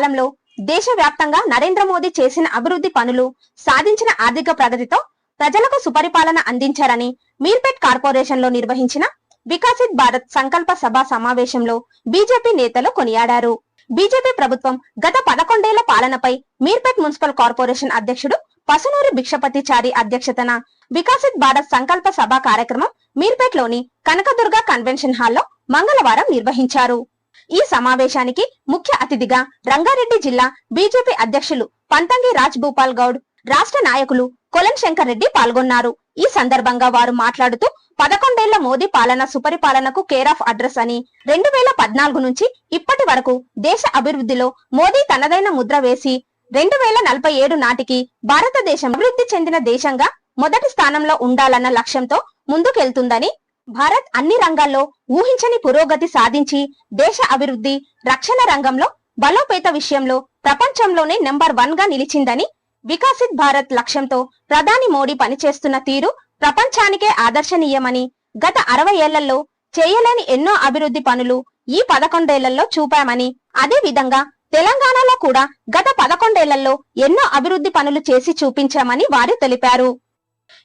కాలంలో దేశవ్యాప్తంగా నరేంద్ర మోదీ చేసిన అభివృద్ధి పనులు సాధించిన ఆర్థిక ప్రగతితో ప్రజలకు సుపరిపాలన అందించారని మీర్పేట్ కార్పొరేషన్లో నిర్వహించిన వికసిత్ భారత్ సంకల్ప సభ సమావేశంలో బీజేపీ నేతలు కొనియాడారు. బీజేపీ ప్రభుత్వం గత పదకొండేళ్ళ పాలనపై మీర్పేట్ మున్సిపల్ కార్పొరేషన్ అధ్యక్షుడు పసునూరి భిక్షపతి చారి అధ్యక్షతన వికసిత్ భారత్ సంకల్ప సభ కార్యక్రమం మీర్పేట్లోని కనకదుర్గ కన్వెన్షన్ హాల్లో మంగళవారం నిర్వహించారు. ఈ సమావేశానికి ముఖ్య అతిథిగా రంగారెడ్డి జిల్లా బీజేపీ అధ్యక్షులు పంతంగి రాజ్ భూపాల్ గౌడ్ రాష్ట్ర నాయకులు కొలన్ శంకర్ రెడ్డి పాల్గొన్నారు. ఈ సందర్భంగా వారు మాట్లాడుతూ పదకొండేళ్ళ మోదీ పాలన సుపరిపాలనకు కేర్ ఆఫ్ అడ్రస్ అని రెండు వేల పద్నాలుగు నుంచి ఇప్పటి వరకు దేశ అభివృద్ధిలో మోదీ తనదైన ముద్ర వేసి రెండు వేల నలభై ఏడు నాటికి భారతదేశం అభివృద్ధి చెందిన దేశంగా మొదటి స్థానంలో ఉండాలన్న లక్ష్యంతో ముందుకెళ్తుందని భారత్ అన్ని రంగాల్లో ఊహించని పురోగతి సాధించి దేశ అభివృద్ధి రక్షణ రంగంలో బలోపేత విషయంలో ప్రపంచంలోనే నెంబర్ వన్గా నిలిచిందని వికాసిత్ భారత్ లక్ష్యంతో ప్రధాని మోడీ పనిచేస్తున్న తీరు ప్రపంచానికే ఆదర్శనీయమని గత అరవై ఏళ్ళలో చేయలేని ఎన్నో అభివృద్ధి పనులు ఈ పదకొండేళ్ళలో చూపామని అదే విధంగా తెలంగాణలో కూడా గత పదకొండేళ్ళలో ఎన్నో అభివృద్ధి పనులు చేసి చూపించామని వారు తెలిపారు.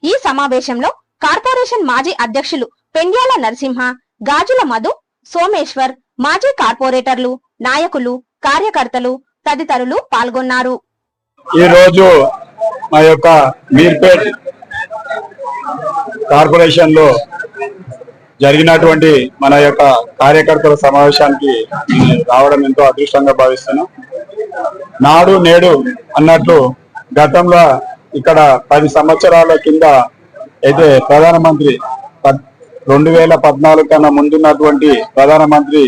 ఈ సమావేశంలో కార్పొరేషన్ మాజీ అధ్యక్షులు పెండ్యాల నరసింహ గాజుల మధు సోమేశ్వర్ మాజీ కార్పొరేటర్లు నాయకులు కార్యకర్తలు తదితరులు పాల్గొన్నారు. ఈ రోజు మా యొక్క మీర్పేట్ కార్పొరేషన్లో జరిగినటువంటి మన యొక్క కార్యకర్తల సమావేశానికి రావడం ఎంతో అదృష్టంగా భావిస్తున్నాను నాడు నేడు అన్నట్లు గతంలో ఇక్కడ పది సంవత్సరాల కింద అయితే ప్రధానమంత్రి రెండు వేల పద్నాలుగు కన్నా ముందున్నటువంటి ప్రధానమంత్రి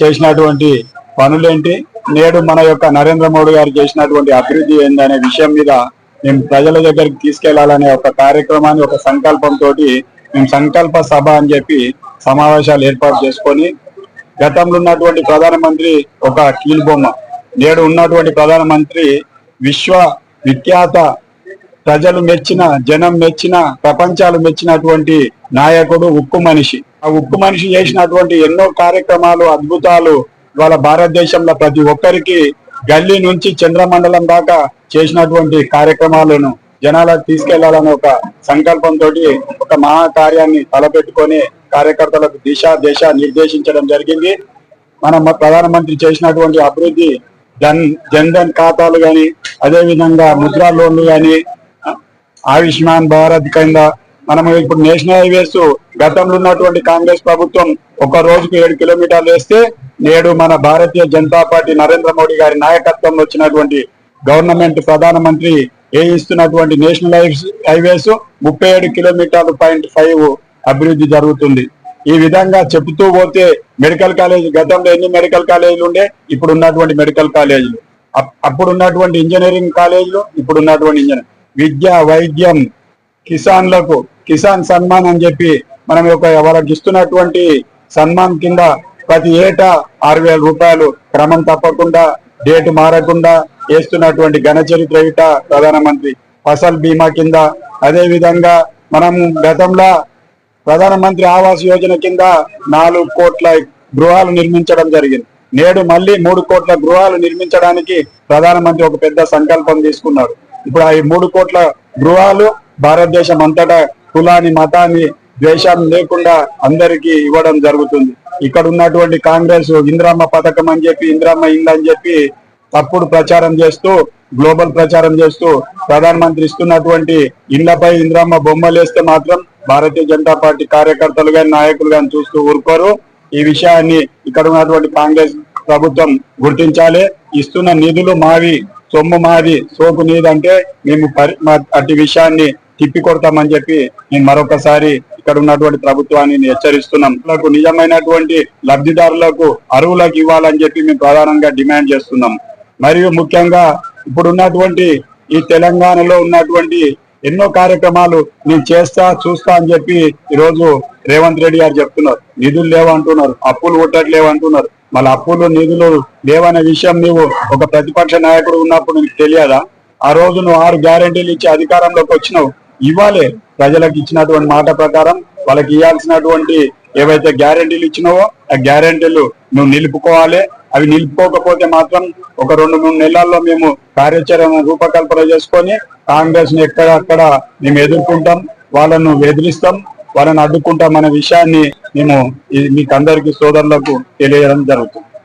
చేసినటువంటి పనులేంటి? నేడు మన యొక్క నరేంద్ర మోడీ గారు చేసినటువంటి అభివృద్ధి ఏందనే విషయం మీద మేము ప్రజల దగ్గరికి తీసుకెళ్ళాలనే ఒక కార్యక్రమాన్ని ఒక సంకల్పంతో మేము సంకల్ప సభ అని చెప్పి సమావేశాలు ఏర్పాటు చేసుకొని గతంలో ఉన్నటువంటి ప్రధానమంత్రి ఒక కీలుబొమ్మ నేడు ఉన్నటువంటి ప్రధానమంత్రి విశ్వ విఖ్యాత ప్రజలు మెచ్చిన జనం మెచ్చిన ప్రపంచాలు మెచ్చినటువంటి నాయకుడు ఉక్కు మనిషి. ఆ ఉక్కు మనిషి చేసినటువంటి ఎన్నో కార్యక్రమాలు అద్భుతాలు ఇవాళ భారతదేశంలో ప్రతి ఒక్కరికి గల్లీ నుంచి చంద్రమండలం దాకా చేసినటువంటి కార్యక్రమాలను జనాలకు తీసుకెళ్ళాలని ఒక సంకల్పంతో ఒక మహా కార్యాన్ని తలపెట్టుకొని కార్యకర్తలకు దిశ దిశ నిర్దేశించడం జరిగింది. మన ప్రధానమంత్రి చేసినటువంటి అభివృద్ధి జన్ జన్ ధన్ ఖాతాలు కానీ అదే విధంగా ముద్రా లోన్లు కానీ ఆయుష్మాన్ భారత్ కింద మనం ఇప్పుడు నేషనల్ హైవేస్ గతంలో ఉన్నటువంటి కాంగ్రెస్ ప్రభుత్వం ఒక రోజుకు ఏడు కిలోమీటర్లు వేస్తే నేడు మన భారతీయ జనతా పార్టీ నరేంద్ర మోడీ గారి నాయకత్వంలో వచ్చినటువంటి గవర్నమెంట్ ప్రధానమంత్రి ఏ ఇస్తున్నటువంటి నేషనల్ హైవేస్- హైవేస్ ముప్పై ఏడు కిలోమీటర్లు పాయింట్ ఫైవ్ అభివృద్ధి జరుగుతుంది. ఈ విధంగా చెబుతూ పోతే మెడికల్ కాలేజ్ గతంలో ఎన్ని మెడికల్ కాలేజీలు ఉండే? ఇప్పుడు ఉన్నటువంటి మెడికల్ కాలేజీలు. అప్- అప్పుడు ఉన్నటువంటి ఇంజనీరింగ్ కాలేజీలు ఇప్పుడు ఉన్నటువంటి ఇంజనీర్ విద్య వైద్యం కిసాన్లకు కిసాన్ సన్మాన్ అని చెప్పి మనం ఒక వాళ్ళకి ఇస్తున్నటువంటి సన్మాన్ కింద ప్రతి ఏటా ఆరు వేల రూపాయలు క్రమం తప్పకుండా డేట్ మారకుండా వేస్తున్నటువంటి ఘన చరిత్ర ఇట ప్రధానమంత్రి. ఫసల్ బీమా కింద అదే విధంగా మనం గతంలో ప్రధానమంత్రి ఆవాస్ యోజన కింద నాలుగు కోట్ల గృహాలు నిర్మించడం జరిగింది. నేడు మళ్ళీ మూడు కోట్ల గృహాలు నిర్మించడానికి ప్రధానమంత్రి ఒక పెద్ద సంకల్పం తీసుకున్నారు. ఇప్పుడు ఆ ఈ మూడు కోట్ల గృహాలు భారతదేశం అంతటా కులాన్ని మతాన్ని ద్వేషాన్ని లేకుండా అందరికీ ఇవ్వడం జరుగుతుంది. ఇక్కడ ఉన్నటువంటి కాంగ్రెస్ ఇంద్రామ్మ పథకం అని చెప్పి ఇంద్రామ్మ ఇల్లు అని చెప్పి తప్పుడు ప్రచారం చేస్తూ గ్లోబల్ ప్రచారం చేస్తూ ప్రధానమంత్రి ఇస్తున్నటువంటి ఇళ్ళపై ఇంద్రామ్మ బొమ్మలు వేస్తే మాత్రం భారతీయ జనతా పార్టీ కార్యకర్తలు కానీ నాయకులు కానీ చూస్తూ ఊరుకోరు. ఈ విషయాన్ని ఇక్కడ ఉన్నటువంటి కాంగ్రెస్ ప్రభుత్వం గుర్తించాలి. ఇస్తున్న నిధులు మావి సొమ్ము మాది సోపు నీదంటే మేము పరి- అట్టి విషయాన్ని తిప్పి కొడతామని చెప్పి మేము మరొకసారి ఇక్కడ ఉన్నటువంటి ప్రభుత్వాన్ని హెచ్చరిస్తున్నాం. వాళ్ళకు నిజమైనటువంటి లబ్ధిదారులకు అరువులకు ఇవ్వాలని చెప్పి మేము ప్రధానంగా డిమాండ్ చేస్తున్నాం. మరియు ముఖ్యంగా ఇప్పుడు ఉన్నటువంటి ఈ తెలంగాణలో ఉన్నటువంటి ఎన్నో కార్యక్రమాలు నేను చేస్తా చూస్తా అని చెప్పి ఈరోజు రేవంత్ రెడ్డి గారు చెప్తున్నారు. నిధులు లేవంటున్నారు అప్పులు కొట్టట్లేవంటున్నారు మళ్ళీ అప్పులు నిధులు లేవనే విషయం నీవు ఒక ప్రతిపక్ష నాయకుడు ఉన్నప్పుడు నీకు తెలియదా? ఆ రోజు నువ్వు ఆరు గ్యారెంటీలు ఇచ్చి అధికారంలోకి వచ్చినావు. ఇవ్వాలి ప్రజలకు ఇచ్చినటువంటి మాట ప్రకారం వాళ్ళకి ఇవ్వాల్సినటువంటి ఏవైతే గ్యారెంటీలు ఇచ్చినావో ఆ గ్యారెంటీలు నువ్వు నిలుపుకోవాలి. అవి నిలుపుకోకపోతే మాత్రం ఒక రెండు మూడు నెలల్లో మేము కార్యాచరణ రూపకల్పన చేసుకొని కాంగ్రెస్ని ఎక్కడక్కడ మేము ఎదుర్కొంటాం వాళ్ళను బెదిరిస్తాం వారిని అడ్డుకుంటామనే విషయాన్ని మేము మీకు అందరికీ సోదరులకు తెలియడం జరుగుతుంది.